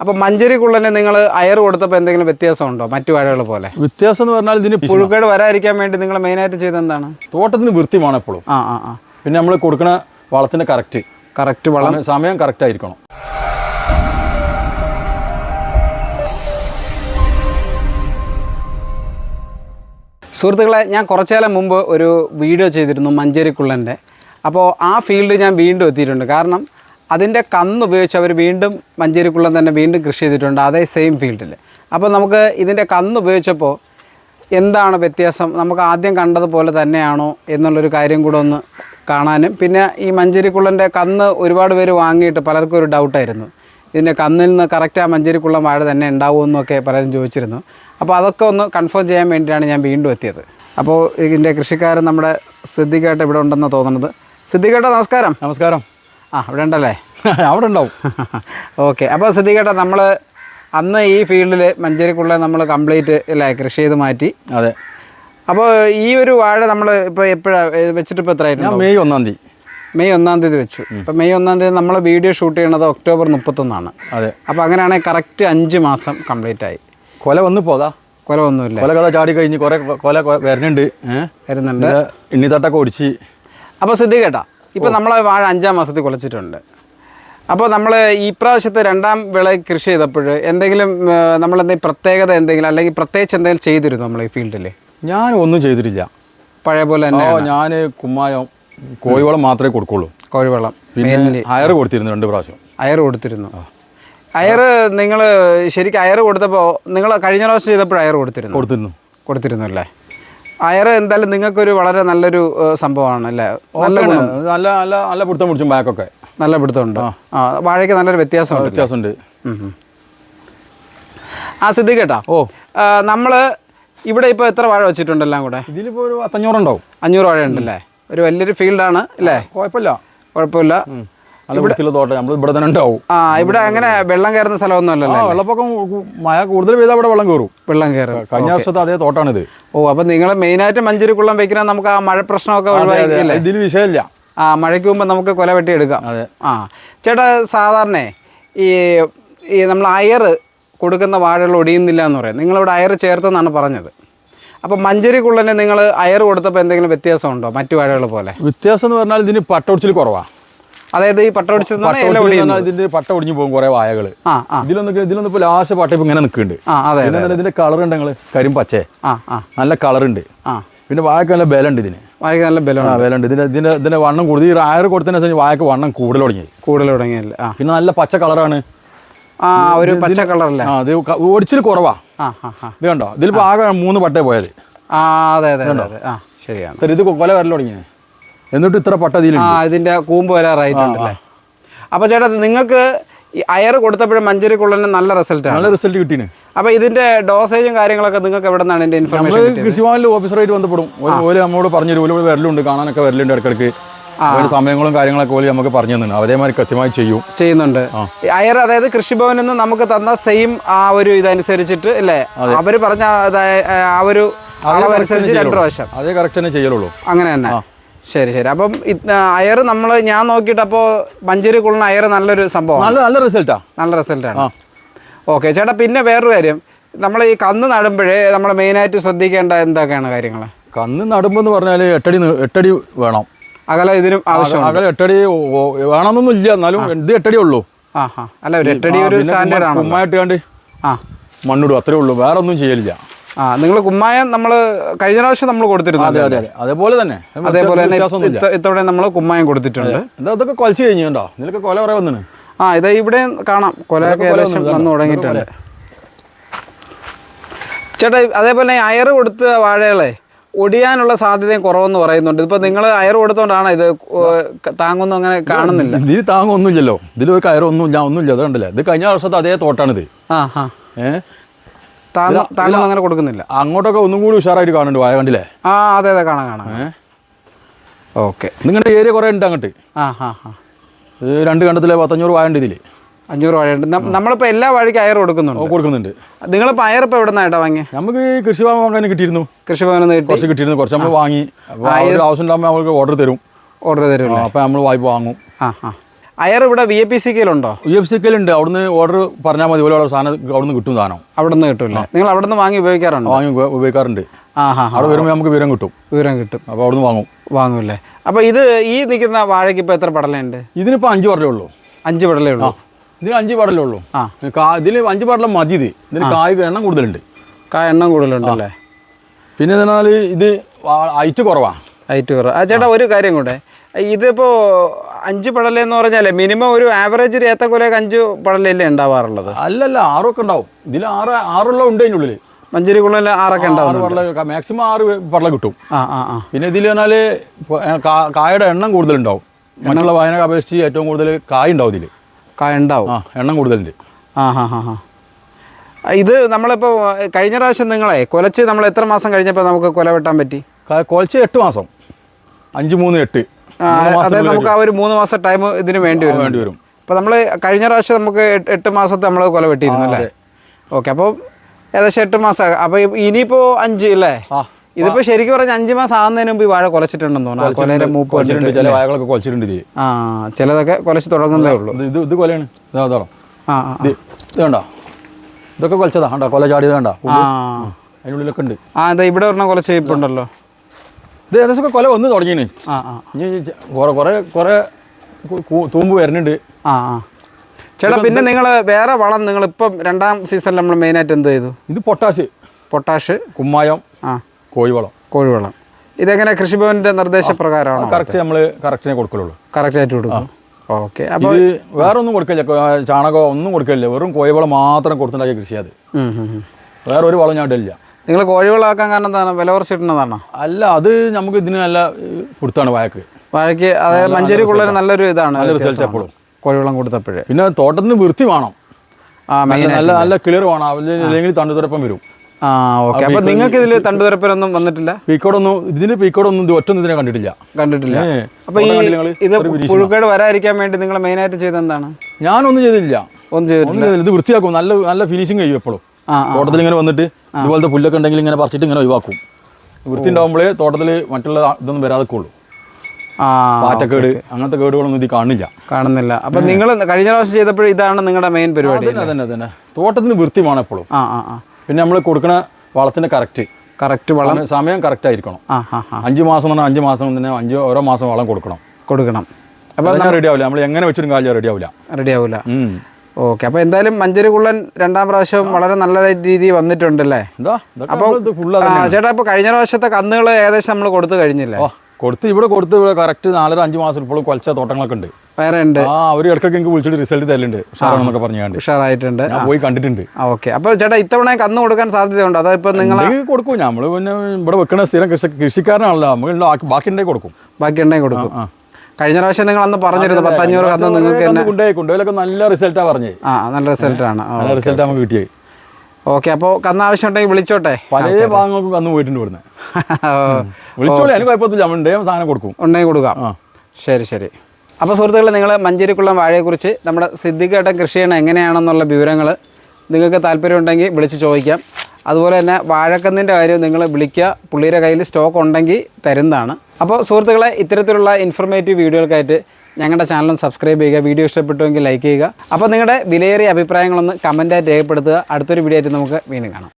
അപ്പോൾ മഞ്ചേരി കുള്ളന് നിങ്ങൾ അയർ കൊടുത്തപ്പോൾ എന്തെങ്കിലും വ്യത്യാസം ഉണ്ടോ മറ്റു വാഴകൾ പോലെ? വ്യത്യാസം എന്ന് പറഞ്ഞാൽ ഇതിന് പുഴു പുഴുക്കേട് വരാതിരിക്കാൻ വേണ്ടി നിങ്ങൾ മെയിനായിട്ട് ചെയ്തത് എന്താണ്? തോട്ടത്തിന് വൃത്തിയുമാണ് എപ്പോഴും. ആ ആ ആ. പിന്നെ നമ്മൾ കൊടുക്കുന്ന വളത്തിന്റെ കറക്റ്റ് കറക്റ്റ് വളം. സമയം കറക്റ്റ് ആയിരിക്കണം. സുഹൃത്തുക്കളെ ഞാൻ കുറച്ചു കാലം മുമ്പ് ഒരു വീഡിയോ ചെയ്തിരുന്നു മഞ്ചേരി കുള്ളന്റെ അപ്പോൾ ആ ഫീൽഡ് ഞാൻ വീണ്ടും എത്തിയിട്ടുണ്ട്. കാരണം അതിന്റെ കന്ന് ഉപയോഗിച്ച് അവർ വീണ്ടും മഞ്ചേരിക്കുള്ളം തന്നെ വീണ്ടും കൃഷി ചെയ്തിട്ടുണ്ട് അതേ സെയിം ഫീൽഡിൽ അപ്പോൾ നമുക്ക് ഇതിന്റെ കന്ന് ഉപയോഗിച്ചപ്പോൾ എന്താണ് വ്യത്യാസം? നമുക്ക് ആദ്യം കണ്ടതുപോലെ തന്നെയാണോ എന്നുള്ളൊരു കാര്യം കൂടെ ഒന്ന് കാണാനും. പിന്നെ ഈ മഞ്ചേരിക്കുള്ളന്റെ കന്ന് ഒരുപാട് പേര് വാങ്ങിയിട്ട് പലർക്കും ഒരു ഡൗട്ടായിരുന്നു ഇതിന്റെ കന്നിൽ നിന്ന് കറക്റ്റ് ആ മഞ്ചേരിക്കുള്ളം വാഴ തന്നെ ഉണ്ടാവുമെന്നൊക്കെ പലരും ചോദിച്ചിരുന്നു. അപ്പോൾ അതൊക്കെ ഒന്ന് കൺഫേം ചെയ്യാൻ വേണ്ടിയിട്ടാണ് ഞാൻ വീണ്ടും എത്തിയത്. അപ്പോൾ ഇതിന്റെ കൃഷിക്കാരൻ നമ്മുടെ സിദ്ധികേട്ട ഇവിടെ ഉണ്ടെന്ന് തോന്നുന്നത്. സിദ്ധികേട്ട നമസ്കാരം. നമസ്കാരം. ആ അവിടെ ഉണ്ടല്ലേ? അവിടെ ഉണ്ടാവും. ഓക്കെ അപ്പോൾ ശ്രദ്ധിക്കട്ടെ നമ്മൾ അന്ന് ഈ ഫീൽഡിൽ മഞ്ചേരിക്കുള്ള നമ്മൾ കംപ്ലീറ്റ് അല്ലേ കൃഷി ചെയ്ത് മാറ്റി. അതെ. അപ്പോൾ ഈ ഒരു വാഴ നമ്മൾ ഇപ്പോൾ എപ്പോഴാണ് വെച്ചിട്ട് ഇപ്പോൾ എത്രയായിരുന്നു മെയ് ഒന്നാം തീയതി. മെയ് ഒന്നാം തീയതി വെച്ചു. അപ്പോൾ മെയ് ഒന്നാം തീയതി നമ്മൾ വീഡിയോ ഷൂട്ട് ചെയ്യണത് ഒക്ടോബർ മുപ്പത്തൊന്നാണ്. അതെ. അപ്പോൾ അങ്ങനെയാണെങ്കിൽ കറക്റ്റ് അഞ്ച് മാസം കംപ്ലീറ്റ് ആയി. കൊല വന്ന് പോതാ കൊല ഒന്നുമില്ല കൊല കഥ ചാടി കഴിഞ്ഞ് കുറെ കൊല വരുന്നുണ്ട് വരുന്നുണ്ട്. ഇണ്ണിത്തട്ടൊക്കെ ഓടിച്ച്. അപ്പോൾ സിദ്ധികേട്ടാ ഇപ്പോൾ നമ്മൾ വാഴ അഞ്ചാം മാസത്തിൽ കുലച്ചിട്ടുണ്ട് അപ്പോൾ നമ്മൾ ഈ പ്രാവശ്യത്തെ രണ്ടാം വിള കൃഷി ചെയ്തപ്പോൾ എന്തെങ്കിലും നമ്മൾ എന്തെങ്കിലും പ്രത്യേകത എന്തെങ്കിലും അല്ലെങ്കിൽ പ്രത്യേകിച്ച് എന്തെങ്കിലും ചെയ്തിരുന്നു നമ്മൾ ഈ ഫീൽഡിൽ ഞാൻ ഒന്നും ചെയ്തിട്ടില്ല. പഴയ പോലെ തന്നെ ഞാൻ കുമ്മായം കോഴിവളം മാത്രമേ കൊടുക്കുള്ളൂ. കോഴിവളം പിന്നെ അയർ കൊടുത്തിരുന്നു രണ്ട് പ്രാവശ്യം. അയർ കൊടുത്തിരുന്നു. അയർ നിങ്ങൾ ശരിക്കും അയർ കൊടുത്തപ്പോൾ നിങ്ങൾ കഴിഞ്ഞ പ്രാവശ്യം ചെയ്തപ്പോൾ അയർ കൊടുത്തിരുന്നു? കൊടുത്തിരുന്നു. കൊടുത്തിരുന്നു അല്ലേ? അയർ എന്തായാലും നിങ്ങൾക്കൊരു വളരെ നല്ലൊരു സംഭവമാണ് അല്ലേ? നല്ല ഗുണം. നല്ല നല്ല നല്ല പിടുത്തം പിടിച്ചും ബാക്കൊക്കെ. നല്ല പിടുത്തമുണ്ട്. ആ. വാഴയ്ക്ക് നല്ലൊരു വ്യത്യാസമുണ്ട് വ്യത്യാസമുണ്ട്. ഉം ഉം. ആ സിദ്ധിക്കേട്ടാ. ഓ. നമ്മൾ ഇവിടെ ഇപ്പോൾ എത്ര വാഴ വെച്ചിട്ടുണ്ട് എല്ലാം കൂടെ? ഇതിലിപ്പോ ഒരു പത്തഞ്ഞൂറുണ്ടാവും അഞ്ഞൂറ് വാഴ ഉണ്ടല്ലേ ഒരു വലിയൊരു ഫീൽഡാണ് അല്ലേ? കുഴപ്പമില്ല. കുഴപ്പമില്ല. നല്ല വൃത്തിയുള്ള തോട്ടം. നമ്മൾ ഇവിടെ തന്നെ ഉണ്ടാവും. ആ ഇവിടെ അങ്ങനെ വെള്ളം കയറുന്ന സ്ഥലമൊന്നും അല്ലല്ലോ? വെള്ളപ്പൊക്കം മഴ കൂടുതൽ പെയ്താൽ ഇവിടെ വെള്ളം കയറും. വെള്ളം കയറും. കഴിഞ്ഞ വർഷത്തെ അതേ തോട്ടാണിത്. ഓ അപ്പൊ നിങ്ങൾ മെയിനായിട്ട് മഞ്ചേരിക്കുള്ളം വെക്കുന്ന നമുക്ക് ആ മഴ പ്രശ്നമൊക്കെ ഇതിൽ വിഷയമില്ല. ആ മഴയ്ക്ക് മുമ്പ് നമുക്ക് കൊല വെട്ടി എടുക്കാം അതെ. ആ ചേട്ടാ സാധാരണ ഈ ഈ നമ്മൾ അയർ കൊടുക്കുന്ന വാഴകൾ ഒടിയുന്നില്ല എന്ന് പറയാം. നിങ്ങളിവിടെ അയർ ചേർത്തെന്നാണ് പറഞ്ഞത്. അപ്പോൾ മഞ്ചേരിക്കുള്ളനെ നിങ്ങൾ അയർ കൊടുത്തപ്പോൾ എന്തെങ്കിലും വ്യത്യാസം ഉണ്ടോ മറ്റു വാഴകൾ പോലെ? വ്യത്യാസം എന്ന് പറഞ്ഞാൽ ഇതിന് പട്ടൊടിച്ചിൽ കുറവാണ് കുറവാ. അതായത് ഈ പട്ട ഒടിച്ചിരുന്ന ഇതിന്റെ പട്ട ഒടിഞ്ഞു പോകും കുറെ വായകൾ ആ ഇതിലൊന്നും ഇപ്പൊ ലാസ്റ്റ് പട്ട ഇപ്പൊ ഇങ്ങനെ നിൽക്കുന്നുണ്ട്. അതെ ഇതിന്റെ കളർ ഉണ്ട് ഞങ്ങൾ കരിം പച്ചേ. ആ ആ. നല്ല കളർ ഉണ്ട്. പിന്നെ വായക്ക് നല്ല ബലമുണ്ട് ഇതിന്. വായക്ക് നല്ല ബലമാണ് ബലമുണ്ട്. ഇതിന്റെ ഇതിന്റെ ഇതിന്റെ വണ്ണം കൂടുതൽ. ഈ ആയർ ശേഷം വായക്ക് വണ്ണം കൂടുതൽ തുടങ്ങി കൂടുതൽ തുടങ്ങിയല്ല പിന്നെ നല്ല പച്ച കളറാണ് ആ ഒരു പച്ച കളറല്ലേ ആ ഓടിച്ചിൽ ഒടിച്ചിൽ കുറവാ. ഇത് കണ്ടോ? ഇതിലിപ്പോ ആകെ മൂന്ന് പട്ടേ പോയത്. ആ അതെ അതെ അതെ അതെ. ശരിയാണ്. ഇത് കൊല വരൽ എന്നിട്ട് ഇത്ര പട്ടതിയിൽ ആ ഇതിന്റെ കൂമ്പ് വരാറായിട്ടുണ്ടല്ലേ അപ്പോൾ ചേട്ടാ നിങ്ങൾക്ക് ഈ അയർ കൊടുത്തപ്പോഴും മഞ്ചേരിക്കുള്ളന് നല്ല റിസൾട്ട് നല്ല റിസൾട്ട് കിട്ടിന്. അപ്പോൾ ഇതിന്റെ ഡോസേജും കാര്യങ്ങളൊക്കെ നിങ്ങൾക്ക് എവിടെ നിന്നാണ് ഇതിന്റെ ഇൻഫർമേഷൻ കൃഷിഭവനിൽ ഓഫീസറായിട്ട് ബന്ധപ്പെടും. ഒരു ഓൽ നമ്മോട് പറഞ്ഞു തരും ഓൽ വരലുണ്ട് കാണാനൊക്കെ വരലുണ്ട് ഇടയ്ക്കിടയ്ക്ക്. അതിന് സമയങ്ങളും കാര്യങ്ങളൊക്കെ ഓൽ നമുക്ക് പറഞ്ഞു തന്നു അതേമാതിരി കൃത്യമായി ചെയ്യും. ചെയ്യുന്നുണ്ട്. അയർ അതായത് കൃഷിഭവനിൽ നിന്ന് നമുക്ക് തന്ന സെയിം ആ ഒരു ഇതനുസരിച്ചിട്ട് അല്ലേ? അവർ പറഞ്ഞ ആ ഒരു അളവനുസരിച്ച് രണ്ട് പ്രാവശ്യം. അതേ കറക്റ്റ് തന്നെ ചെയ്യലുള്ളൂ. അങ്ങനെ തന്നെ. ശരി ശരി. അപ്പം അയർ നമ്മൾ ഞാൻ നോക്കിയിട്ട് അപ്പോൾ മഞ്ചേരി കുള്ളൻ അയർ നല്ലൊരു സംഭവം നല്ല നല്ല റിസൾട്ടാ. നല്ല റിസൾട്ടാണ്. ഓക്കെ ചേട്ടാ പിന്നെ വേറൊരു കാര്യം. നമ്മൾ ഈ കന്ന് നടുമ്പോഴേ നമ്മൾ മെയിനായിട്ട് ശ്രദ്ധിക്കേണ്ട എന്തൊക്കെയാണ് കാര്യങ്ങൾ കന്ന് നടുമ്പോൾ എന്ന് പറഞ്ഞാൽ എട്ടടി എട്ടടി വേണം. അകലെ ഇതിന് ആവശ്യം അകലെ എട്ടടി വേണമെന്നൊന്നും ഇല്ല. എന്നാലും ഇത് എട്ടടി ഉള്ളൂ. ആ അല്ല ഒരു എട്ടടി ഒരു സ്റ്റാൻഡേർഡ് ആണ് കണ്ട് ആ. മണ്ണിടും. അത്രേ ഉള്ളൂ. വേറെ ഒന്നും ചെയ്യലില്ല. ആ നിങ്ങൾ കുമ്മായം നമ്മൾ കഴിഞ്ഞ പ്രാവശ്യം നമ്മൾ കൊടുത്തിരുന്നു അതെ അതെ അതെ. അതേപോലെ തന്നെ. അതേപോലെ തന്നെ ഇത്തവണ നമ്മൾ കുമ്മായം കൊടുത്തിട്ടുണ്ട്. അതൊക്കെ ഇതൊക്കെ കൊലച്ച് കഴിഞ്ഞുണ്ടോ ഇതിലൊക്കെ കൊല കുറേ വന്നിന്. ആ ഇതാ ഇവിടെ കാണാം. കൊലയൊക്കെ കൊല ഏകദേശം വന്ന് വന്നു തുടങ്ങിയിട്ടുണ്ട്. ചേട്ടാ അതേപോലെ അയർ കൊടുത്ത വാഴകളെ ഒടിയാനുള്ള സാധ്യതയും കുറവെന്ന് പറയുന്നുണ്ട്. ഇപ്പൊ നിങ്ങൾ അയർ കൊടുത്തോണ്ടാണ് ഇത് താങ്ങുന്നു അങ്ങനെ കാണുന്നില്ല? ഇതിൽ താങ്ങൊന്നുമില്ലല്ലോ. ഇതിലൊരു ഒന്നും ഒന്നുമില്ല. അത് കണ്ടില്ല? ഇത് കഴിഞ്ഞ വർഷത്തെ അതേ തോട്ടാണിത്. ആ ആ ഏഹ് അങ്ങനെ കൊടുക്കുന്നില്ല. അങ്ങോട്ടൊക്കെ ഒന്നും കൂടി ഉഷാറായിട്ട് കാണുന്നുണ്ട് വായ കണ്ടില്ലേ? ആ അതെ അതെ കാണാം കാണാം. ഓക്കെ. നിങ്ങളുടെ ഏരിയ കുറേ ഉണ്ട് അങ്ങോട്ട്? ആ ഹാ ഹാ. രണ്ട് കണ്ടത്തിലെ പത്തഞ്ഞൂറ് വായ ഉണ്ട് ഇതിൽ അഞ്ഞൂറ് വാഴയുണ്ട് നമ്മളിപ്പോ എല്ലാ വാഴയ്ക്കും അയർ കൊടുക്കുന്നുണ്ട്. കൊടുക്കുന്നുണ്ട്. നിങ്ങളിപ്പോ അയർ ഇപ്പൊ എവിടെ നിന്നായിട്ടാ വാങ്ങി നമുക്ക് കൃഷിഭവൻ വാങ്ങാൻ കിട്ടിയിരുന്നു. കൃഷിഭവനിൽ നിന്ന് കിട്ടി. കുറച്ച് കിട്ടിയിരുന്നു. കുറച്ച് നമ്മൾ വാങ്ങി. ആവശ്യം ഉണ്ടാകുമ്പോൾ അവൾക്ക് ഓർഡർ തരും. ഓർഡർ തരും അപ്പോൾ നമ്മൾ വായ്പ വാങ്ങും. ആ ആ അയർ ഇവിടെ വി എ പി സി കെയിലുണ്ടോ വി എഫ് സിക്കലുണ്ട് അവിടുന്ന് ഓർഡർ പറഞ്ഞാൽ മതി. ഓരോ സാധനം അവിടുന്ന് കിട്ടും സാധനം. അവിടെ നിന്ന് കിട്ടില്ല നിങ്ങൾ അവിടെ നിന്ന് വാങ്ങി ഉപയോഗിക്കാറുണ്ടോ? വാങ്ങി ഉപ- ഉപയോഗിക്കാറുണ്ട്. ആ ഹാ അവിടെ വരുമ്പോൾ നമുക്ക് വിവരം കിട്ടും. വിവരം കിട്ടും. അപ്പോൾ അവിടുന്ന് വാങ്ങും. വാങ്ങൂല്ലേ? അപ്പോൾ ഇത് ഈ നിൽക്കുന്ന വാഴയ്ക്ക് ഇപ്പോൾ എത്ര പടലുണ്ട് ഇതിനിപ്പോൾ അഞ്ച് പടലേ ഉള്ളൂ. അഞ്ച് പടലേ ഉള്ളൂ. ഇതിന് അഞ്ച് പടലേ ഉള്ളൂ. ആ. ഇതിന് അഞ്ച് പടലം മതി ഇത്. ഇതിന് കായ് എണ്ണം കൂടുതലുണ്ട്. കാ എണ്ണം കൂടുതലുണ്ട് അല്ലേ പിന്നെ എന്നാൽ ഇത് ഹൈറ്റ് കുറവാണ് ഹൈറ്റ് കുറവ്. ആ ചേട്ടാ ഒരു കാര്യം കൂടെ. ഇതിപ്പോൾ അഞ്ച് പടലെന്ന് പറഞ്ഞാലേ മിനിമം ഒരു ആവറേജ് ഏത്തക്കൊലയൊക്കെ അഞ്ച് പടലല്ലേ ഉണ്ടാവാറുള്ളത്? അല്ലല്ല ആറൊക്കെ ഉണ്ടാവും. ഇതിൽ ആറ് ആറുള്ള ഉണ്ട് അതിന്റെ ഉള്ളിൽ മഞ്ചേരി കുളം ആറൊക്കെ ഉണ്ടാവും മാക്സിമം ആറ് പടല കിട്ടും. ആ ആ ആ. പിന്നെ ഇതിൽ പറഞ്ഞാൽ കായയുടെ എണ്ണം കൂടുതലുണ്ടാവും. മറ്റുള്ള വായനക്ക് അപേക്ഷിച്ച് ഏറ്റവും കൂടുതൽ കായ ഉണ്ടാവും ഇതിൽ കായ ഉണ്ടാവും. ആ എണ്ണം കൂടുതലുണ്ട്. ആ ഹാ ഹാ ഹാ. ഇത് നമ്മളിപ്പോൾ കഴിഞ്ഞ പ്രാവശ്യം നിങ്ങളെ കൊലച്ച് നമ്മൾ എത്ര മാസം കഴിഞ്ഞപ്പോൾ നമുക്ക് കൊല വെട്ടാൻ പറ്റി? കൊലച്ച് എട്ട് മാസം. അഞ്ച് മൂന്ന് എട്ട്. അതായത് നമുക്ക് ആ ഒരു മൂന്ന് മാസം ടൈം ഇതിന് വേണ്ടി വരും. വേണ്ടി വരും. അപ്പോൾ നമ്മൾ കഴിഞ്ഞ പ്രാവശ്യം നമുക്ക് എട്ട് മാസത്തെ നമ്മൾ കൊല വെട്ടിയിരുന്നു അല്ലേ? ഓക്കെ അപ്പോൾ ഏകദേശം എട്ട് മാസം അപ്പോൾ ഇനിയിപ്പോൾ അഞ്ച് അല്ലേ ഇതിപ്പോ ശരിക്കും പറഞ്ഞ അഞ്ചു മാസം ആകുന്നതിന് മുമ്പ് ഈ വാഴ കൊലച്ചിട്ടുണ്ടെന്ന് തോന്നുന്നു. കൊലയുടെ മൂപ്പ് ചില കൊലച്ചിട്ടുണ്ട് ഇത് ആ ചിലതൊക്കെ കൊലച്ച് തുടങ്ങുന്നതേ ഉള്ളൂ. ഇത് ഇത് കൊലയാണ്. ഇതാ ആ ഇതൊക്കെ കൊലച്ചതാ. കണ്ടോ? കൊല ചാടിയത് കണ്ടോ? ആ. അതിനുള്ളിലൊക്കെ ഉണ്ട്. ആ ഇതാ ഇവിടെ ഒരെണ്ണം കൊലച്ച് ഇപ്പുണ്ടല്ലോ. ഇത് ഏകദേശം കൊല വന്ന് തുടങ്ങിയാണ് ഇനി കുറെ കുറെ കുറെ തൂമ്പ് വരുന്നുണ്ട്. ആ ആ. ചേട്ടാ പിന്നെ നിങ്ങൾ വേറെ വളം നിങ്ങൾ ഇപ്പം രണ്ടാം സീസണിൽ നമ്മൾ മെയിനായിട്ട് എന്ത് ചെയ്തു? ഇത് പൊട്ടാഷ്. പൊട്ടാഷ്. കുമ്മായം ആ. കോഴിവളം. കോഴിവളം. ഇതെങ്ങനെ കൃഷിഭവന്റെ നിർദ്ദേശപ്രകാരമാണ്? കറക്റ്റ് നമ്മൾ കറക്റ്റിനെ കൊടുക്കലുള്ളൂ. കറക്റ്റ് ആയിട്ട് കൊടുക്കും. ഓക്കെ അപ്പോൾ വേറെ ഒന്നും കൊടുക്കില്ല ചാണകം ഒന്നും കൊടുക്കില്ല. വെറും കോഴിവളം മാത്രം കൊടുത്തുണ്ടാക്കിയ കൃഷി അത്. വേറെ ഒരു വളം ഞാൻ ഇടില്ല നിങ്ങൾ കോഴിവളമാക്കാൻ കാരണം എന്താണ്? വില കുറച്ചിട്ടുണ്ടെന്നാണോ അല്ല അത് നമുക്ക് ഇതിന് നല്ല കൊടുത്താണ് വാഴക്ക് വാഴയ്ക്ക് അതായത് മഞ്ചേരി കൊള്ളൊരു നല്ലൊരു ഇതാണ് നല്ല റിസൾട്ട്. എപ്പോഴും. കോഴിവളം കൊടുത്തപ്പോഴേ. പിന്നെ തോട്ടത്തിൽ നിന്ന് വൃത്തി വേണം. നല്ല നല്ല ക്ലിയർ വേണം. അല്ലെങ്കിൽ തണ്ടുതുരപ്പം വരും. ആ ഓക്കെ അപ്പൊ നിങ്ങൾക്ക് ഇതിൽ തണ്ടുതുരപ്പനൊന്നും വന്നിട്ടില്ല? പീക്കോടൊന്നും ഇതിന് പീക്കോടൊന്നും ഇത് ഒറ്റ ഇതിനെ കണ്ടിട്ടില്ല. കണ്ടിട്ടില്ല. അപ്പൊ ഈ? ഇത് പുഴുക്കേട് വരാതിരിക്കാൻ വേണ്ടി നിങ്ങൾ മെയിൻ ആയിട്ട് ചെയ്തെന്താണ് ഞാനൊന്നും ചെയ്തില്ല ഒന്നും ചെയ്തിട്ടില്ല. ഇത് വൃത്തിയാക്കും. നല്ല നല്ല ഫിനിഷിങ് ചെയ്യും എപ്പോഴും. തോട്ടത്തിൽ ഇങ്ങനെ വന്നിട്ട് ഇതുപോലത്തെ പുല്ലൊക്കെ ഉണ്ടെങ്കിൽ ഇങ്ങനെ പറിച്ചിട്ട് ഇങ്ങനെ ഒഴിവാക്കും. വൃത്തി ഉണ്ടാകുമ്പോഴേ തോട്ടത്തിൽ മറ്റുള്ള ഇതൊന്നും വരാതൊക്കെ ആ പാറ്റക്കേട് അങ്ങനത്തെ കേടുകളൊന്നും ഇത് കാണില്ല കാണുന്നില്ല. അപ്പൊ നിങ്ങൾ കഴിഞ്ഞ പ്രാവശ്യം ചെയ്തപ്പോൾ ഇതാണ് നിങ്ങളുടെ മെയിൻ പരിപാടി തന്നെ തന്നെ തോട്ടത്തിന് വൃത്തി വേണം എപ്പോഴും പിന്നെ നമ്മൾ കൊടുക്കുന്ന വളത്തിന്റെ കറക്റ്റ്. കറക്റ്റ് വളം? സമയം കറക്റ്റ് ആയിരിക്കണം. അഞ്ച് മാസം പറഞ്ഞാൽ അഞ്ച് മാസം തന്നെ അഞ്ച് ഓരോ മാസം വളം കൊടുക്കണം. കൊടുക്കണം. അപ്പോൾ റെഡി ആവില്ല? നമ്മൾ എങ്ങനെ വെച്ചിട്ടും കാര്യം റെഡി ആവില്ല. റെഡി ആവില്ല. ഓക്കെ അപ്പൊ എന്തായാലും മഞ്ചേരി കുള്ളൻ രണ്ടാം പ്രാവശ്യം വളരെ നല്ല രീതിയിൽ വന്നിട്ടുണ്ടല്ലേ? ആ, ചേട്ടാ ഇപ്പൊ കഴിഞ്ഞ പ്രാവശ്യത്തെ കന്നുകൾ ഏകദേശം നമ്മൾ കൊടുത്തു കഴിഞ്ഞില്ലേ? കൊടുത്ത് ഇവിടെ കൊടുത്ത് ഇവിടെ കറക്റ്റ് നാലര അഞ്ച് മാസം ഇപ്പോഴും കൊലച്ച തോട്ടങ്ങളൊക്കെ ഉണ്ട്. വേറെ ഉണ്ട് ആ അവർ ഇടയ്ക്കൊക്കെ എനിക്ക് വിളിച്ചിട്ട് റിസൾട്ട് തരലുണ്ട്. ഉഷാറാണെന്നൊക്കെ പറഞ്ഞാണ്ട് ഉഷാറായിട്ടുണ്ട്. ഞാൻ പോയി കണ്ടിട്ടുണ്ട്. ഓക്കെ. അപ്പോൾ ചേട്ടാ ഇത്തവണ കന്ന് കൊടുക്കാൻ സാധ്യതയുണ്ട്? അതോ ഇപ്പൊ നിങ്ങൾ കൊടുക്കും. നമ്മൾ പിന്നെ ഇവിടെ വെക്കുന്ന സ്ഥിരം കൃഷി കൃഷിക്കാരനാണല്ലോ. നമ്മൾ ബാക്കി ഉണ്ടെങ്കിൽ കൊടുക്കും. ബാക്കി ഉണ്ടെങ്കിൽ കൊടുക്കും. കഴിഞ്ഞ പ്രാവശ്യം നിങ്ങൾ അന്ന് പറഞ്ഞിരുന്നു പത്തഞ്ഞൂറ് കന്ന് നിങ്ങൾക്ക് തന്നെ നല്ല റിസൾട്ടാ പറഞ്ഞത് ആ നല്ല റിസൾട്ടാണ്. നല്ല റിസൾട്ട് നമുക്ക് കിട്ടിയത്. ഓക്കെ. അപ്പോൾ കന്ന് ആവശ്യം ഉണ്ടെങ്കിൽ വിളിച്ചോട്ടെ? പല ഭാഗങ്ങൾക്കും കന്ന് പോയിട്ടുണ്ട് ഇവിടുന്ന്. വിളിച്ചോളൂ എനിക്ക് കുഴപ്പമില്ല നമ്മൾ ഉണ്ടെങ്കിൽ സാധനം കൊടുക്കും. ഉണ്ടെങ്കിൽ കൊടുക്കാം. ശരി ശരി. അപ്പോൾ സുഹൃത്തുക്കളെ നിങ്ങൾ മഞ്ചേരിക്കുള്ള വാഴയെക്കുറിച്ച് നമ്മുടെ സിദ്ധിക്കേട്ടൻ കൃഷി ചെയ്യണം എങ്ങനെയാണെന്നുള്ള വിവരങ്ങൾ നിങ്ങൾക്ക് താല്പര്യമുണ്ടെങ്കിൽ വിളിച്ച് ചോദിക്കാം. അതുപോലെ തന്നെ വാഴക്കന്നിന്റെ കാര്യം നിങ്ങൾ വിളിക്കുക. പുള്ളിയുടെ കയ്യിൽ സ്റ്റോക്ക് ഉണ്ടെങ്കിൽ തരുന്നതാണ്. അപ്പോൾ സുഹൃത്തുക്കളെ ഇത്തരത്തിലുള്ള ഇൻഫർമേറ്റീവ് വീഡിയോകൾക്കായിട്ട് ഞങ്ങളുടെ ചാനലും സബ്സ്ക്രൈബ് ചെയ്യുക. വീഡിയോ ഇഷ്ടപ്പെട്ടുവെങ്കിൽ ലൈക്ക് ചെയ്യുക. അപ്പോൾ നിങ്ങളുടെ വിലയേറിയ അഭിപ്രായങ്ങളൊന്ന് കമന്റായിട്ട് രേഖപ്പെടുത്തുക. അടുത്തൊരു വീഡിയോ ആയിട്ട് നമുക്ക് വീണ്ടും കാണാം.